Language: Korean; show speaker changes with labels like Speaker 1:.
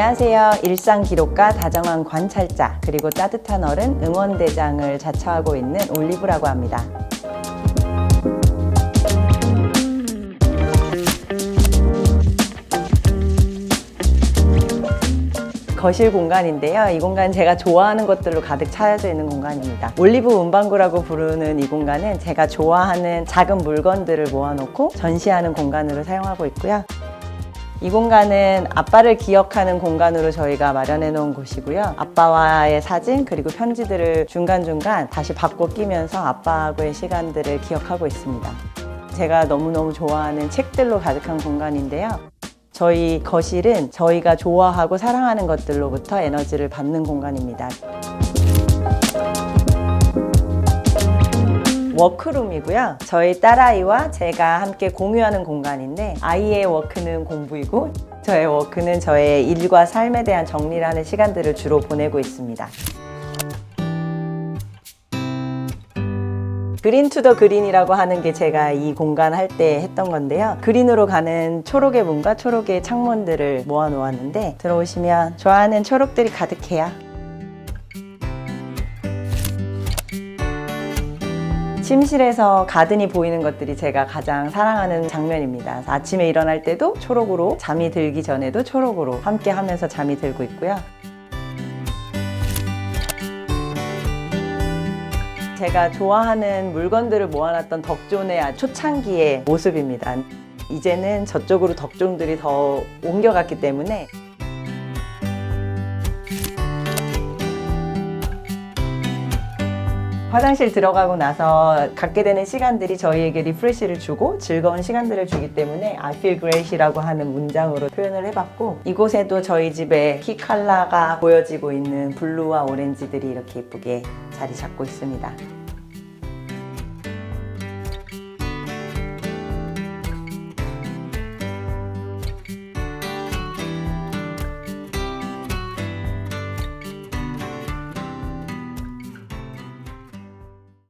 Speaker 1: 안녕하세요. 일상 기록가 다정한 관찰자 그리고 따뜻한 어른 응원대장을 자처하고 있는 올리브라고 합니다. 거실 공간인데요. 이 공간 제가 좋아하는 것들로 가득 차여져 있는 공간입니다. 올리브 문방구라고 부르는 이 공간은 제가 좋아하는 작은 물건들을 모아놓고 전시하는 공간으로 사용하고 있고요. 이 공간은 아빠를 기억하는 공간으로 저희가 마련해 놓은 곳이고요. 아빠와의 사진 그리고 편지들을 중간중간 다시 바꿔 끼면서 아빠하고의 시간들을 기억하고 있습니다. 제가 너무너무 좋아하는 책들로 가득한 공간인데요. 저희 거실은 저희가 좋아하고 사랑하는 것들로부터 에너지를 받는 공간입니다. 워크룸이고요. 저희 딸아이와 제가 함께 공유하는 공간인데 아이의 워크는 공부이고 저의 워크는 저의 일과 삶에 대한 정리를 하는 시간들을 주로 보내고 있습니다. 그린 투 더 그린이라고 하는 게 제가 이 공간 할 때 했던 건데요. 그린으로 가는 초록의 문과 초록의 창문들을 모아 놓았는데 들어오시면 좋아하는 초록들이 가득해요. 침실에서 가든이 보이는 것들이 제가 가장 사랑하는 장면입니다. 아침에 일어날 때도 초록으로, 잠이 들기 전에도 초록으로 함께 하면서 잠이 들고 있고요. 제가 좋아하는 물건들을 모아놨던 덕존의 초창기의 모습입니다. 이제는 저쪽으로 덕종들이 더 옮겨갔기 때문에 화장실 들어가고 나서 갖게 되는 시간들이 저희에게 리프레시를 주고 즐거운 시간들을 주기 때문에 I feel great이라고 하는 문장으로 표현을 해봤고 이곳에도 저희 집에 키 컬러가 보여지고 있는 블루와 오렌지들이 이렇게 예쁘게 자리 잡고 있습니다.